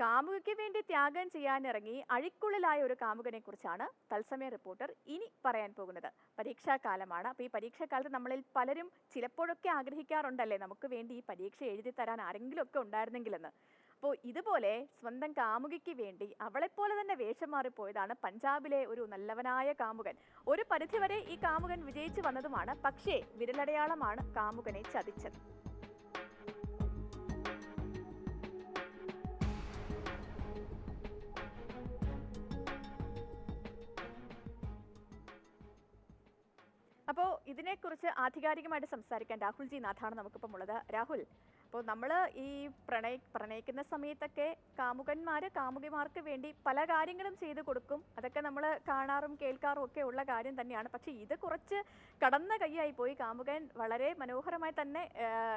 കാമുകയ്ക്ക് വേണ്ടി ത്യാഗം ചെയ്യാനിറങ്ങി അഴിക്കുള്ളിലായ ഒരു കാമുകനെ കുറിച്ചാണ് തത്സമയ റിപ്പോർട്ടർ ഇനി പറയാൻ പോകുന്നത്. പരീക്ഷാകാലമാണ്. അപ്പോൾ ഈ പരീക്ഷാകാലത്ത് നമ്മളിൽ പലരും ചിലപ്പോഴൊക്കെ ആഗ്രഹിക്കാറുണ്ടല്ലേ? നമുക്ക് വേണ്ടി ഈ പരീക്ഷ എഴുതി തരാൻ ആരെങ്കിലുമൊക്കെ ഉണ്ടായിരുന്നെങ്കിലെന്ന്. അപ്പോൾ ഇതുപോലെ സ്വന്തം കാമുകിക്ക് വേണ്ടി അവളെപ്പോലെ തന്നെ വേഷം മാറിപ്പോയതാണ് പഞ്ചാബിലെ ഒരു നല്ലവനായ കാമുകൻ. ഒരു പരിധിവരെ ഈ കാമുകൻ വിജയിച്ചു വന്നതുമാണ്. പക്ഷേ വിരലടയാളമാണ് കാമുകനെ ചതിച്ചത്. ഇതിനെക്കുറിച്ച് ആധികാരികമായിട്ട് സംസാരിക്കാൻ രാഹുൽ ജി നാഥാണ് നമുക്കിപ്പം ഉള്ളത്. രാഹുൽ അപ്പോൾ നമ്മൾ ഈ പ്രണയ പ്രണയിക്കുന്ന സമയത്തൊക്കെ കാമുകന്മാർ കാമുകിമാർക്ക് വേണ്ടി പല കാര്യങ്ങളും ചെയ്തു കൊടുക്കും. അതൊക്കെ നമ്മൾ കാണാറും കേൾക്കാറും ഒക്കെ ഉള്ള കാര്യം തന്നെയാണ്. പക്ഷേ ഇത് കുറച്ച് കടന്ന കൈയായി പോയി. കാമുകൻ വളരെ മനോഹരമായി തന്നെ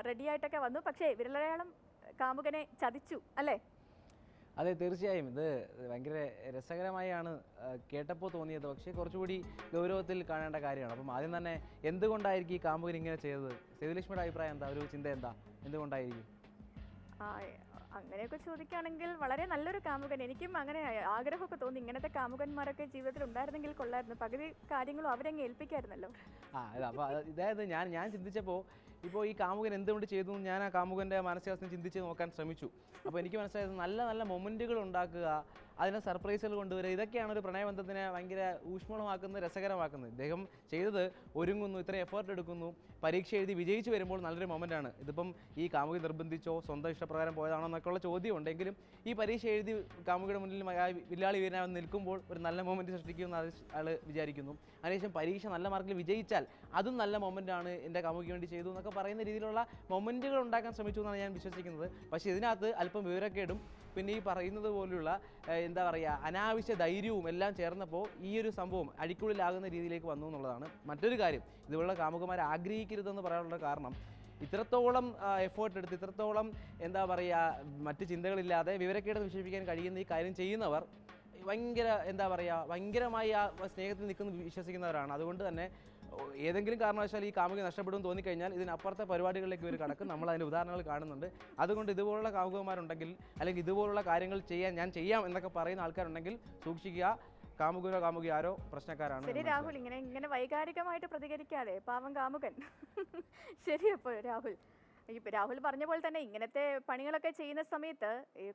റെഡിയായിട്ടൊക്കെ വന്നു. പക്ഷേ വിരലടയാളം കാമുകനെ ചതിച്ചു അല്ലേ? അതെ തീർച്ചയായും. ഇത് ഭയങ്കര രസകരമായാണ് കേട്ടപ്പോൾ തോന്നിയത്. പക്ഷേ കുറച്ചുകൂടി ഗൗരവത്തിൽ കാണേണ്ട കാര്യമാണ്. അപ്പം ആദ്യം തന്നെ എന്തുകൊണ്ടായിരിക്കും ഈ കാമുകൻ ഇങ്ങനെ ചെയ്തത്? സേതുലക്ഷ്മിയുടെ അഭിപ്രായം എന്താ? ഒരു ചിന്ത എന്താ? എന്തുകൊണ്ടായിരിക്കും? അങ്ങനെയൊക്കെ ചോദിക്കുകയാണെങ്കിൽ വളരെ നല്ലൊരു കാമുകൻ. എനിക്കും അങ്ങനെ ആഗ്രഹമൊക്കെ തോന്നി. ഇങ്ങനത്തെ കാമുകന്മാരൊക്കെ ജീവിതത്തിൽ ഉണ്ടായിരുന്നെങ്കിൽ കൊള്ളായിരുന്നു. പകുതി കാര്യങ്ങളും അവരങ്ങ് ഏൽപ്പിക്കായിരുന്നല്ലോ. ആ അപ്പോൾ ഇതായത് ഞാൻ ഞാൻ ചിന്തിച്ചപ്പോൾ ഇപ്പോൾ ഈ കാമുകൻ എന്തുകൊണ്ട് ചെയ്തു ഞാൻ ആ കാമുകന്റെ മാനസികാവസ്ഥ ചിന്തിച്ച് നോക്കാൻ ശ്രമിച്ചു. അപ്പോൾ എനിക്ക് മനസ്സിലായത് നല്ല നല്ല മൊമെന്റുകൾ ഉണ്ടാക്കുക അതിനെ സർപ്രൈസുകൾ കൊണ്ടുവരിക. ഇതൊക്കെയാണ് ഒരു പ്രണയബന്ധത്തിനെ ഭയങ്കര ഊഷ്മളമാക്കുന്നത് രസകരമാക്കുന്നത്. ഇദ്ദേഹം ചെയ്തത് ഒരുങ്ങുന്നു ഇത്രയും എഫേർട്ട് എടുക്കുന്നു. പരീക്ഷ എഴുതി വിജയിച്ചു വരുമ്പോൾ നല്ലൊരു മൊമെന്റാണ് ഇതിപ്പം ഈ കാമുകി നിർബന്ധിച്ചോ സ്വന്തം ഇഷ്ടപ്രകാരം പോയതാണോ എന്നൊക്കെയുള്ള ചോദ്യം ഉണ്ടെങ്കിലും ഈ പരീക്ഷ എഴുതി കാമുകിയുടെ മുന്നിൽ വില്ലാളി വീരനായി നിൽക്കുമ്പോൾ ഒരു നല്ല മൊമെന്റ് സൃഷ്ടിക്കുമെന്ന് ആൾ വിചാരിക്കുന്നു. അതിനുശേഷം പരീക്ഷ നല്ല മാർക്കിൽ വിജയിച്ചാൽ അതും നല്ല മൊമെന്റാണ് എന്റെ കാമുകി വേണ്ടി ചെയ്തു എന്നൊക്കെ പറയുന്ന രീതിയിലുള്ള മൊമെന്റുകൾ ഉണ്ടാക്കാൻ ശ്രമിച്ചു എന്നാണ് ഞാൻ വിശ്വസിക്കുന്നത്. പക്ഷേ ഇതിനകത്ത് അല്പം വിവരക്കേടും പിന്നെ ഈ പറയുന്നത് പോലുള്ള എന്താ പറയുക അനാവശ്യ ധൈര്യവും എല്ലാം ചേർന്നപ്പോൾ ഈ ഒരു സംഭവം അഴിക്കുള്ളിലാകുന്ന രീതിയിലേക്ക് വന്നു എന്നുള്ളതാണ് മറ്റൊരു കാര്യം. ഇതുപോലുള്ള കാമുകന്മാർ ആഗ്രഹിക്കരുതെന്ന് പറയാനുള്ള കാരണം ഇത്രത്തോളം എഫേർട്ട് എടുത്ത് ഇത്രത്തോളം എന്താ പറയുക മറ്റ് ചിന്തകളില്ലാതെ വിവരക്കേട് വിശേഷിപ്പിക്കാൻ കഴിയുന്ന ഈ കാര്യം ചെയ്യുന്നവർ ഭയങ്കര എന്താ പറയുക ഭയങ്കരമായി ആ സ്നേഹത്തിൽ നിൽക്കുന്ന വിശ്വസിക്കുന്നവരാണ്. അതുകൊണ്ട് തന്നെ ഏതെങ്കിലും കാരണവശാൽ ഈ കാമുകി നഷ്ടപ്പെടും തോന്നിക്കഴിഞ്ഞാൽ ഇതിനപ്പുറത്തെ പരിപാടികളിലേക്ക് ഇവർ കടക്കും. നമ്മൾ അതിന്റെ ഉദാഹരണങ്ങൾ കാണുന്നുണ്ട്. അതുകൊണ്ട് ഇതുപോലുള്ള കാമുകന്മാരുണ്ടെങ്കിൽ അല്ലെങ്കിൽ ഇതുപോലുള്ള കാര്യങ്ങൾ ചെയ്യാൻ ഞാൻ ചെയ്യാം എന്നൊക്കെ പറയുന്ന ആൾക്കാരുണ്ടെങ്കിൽ സൂക്ഷിക്കുക. കാമുകരോ കാമുകി ആരോ പ്രശ്നക്കാരാണ് ശരി രാഹുൽ ഇങ്ങനെ ഇങ്ങനെ വൈകാരികമായിട്ട് പ്രതികരിക്കാതെ പാവം കാമുകൻ. ശരി അപ്പോൾ രാഹുൽ. ഇപ്പൊ രാഹുൽ പറഞ്ഞ പോലെ തന്നെ ഇങ്ങനത്തെ പണികളൊക്കെ ചെയ്യുന്ന സമയത്ത്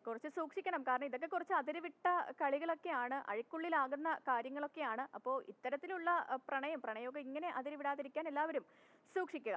കുറച്ച് സൂക്ഷിക്കണം. കാരണം ഇതൊക്കെ കുറച്ച് അതിരുവിട്ട കളികളൊക്കെയാണ് അഴിക്കുള്ളിലാകുന്ന കാര്യങ്ങളൊക്കെയാണ്. അപ്പോൾ ഇത്തരത്തിലുള്ള പ്രണയം പ്രണയമൊക്കെ ഇങ്ങനെ അതിരുവിടാതിരിക്കാൻ എല്ലാവരും സൂക്ഷിക്കുക.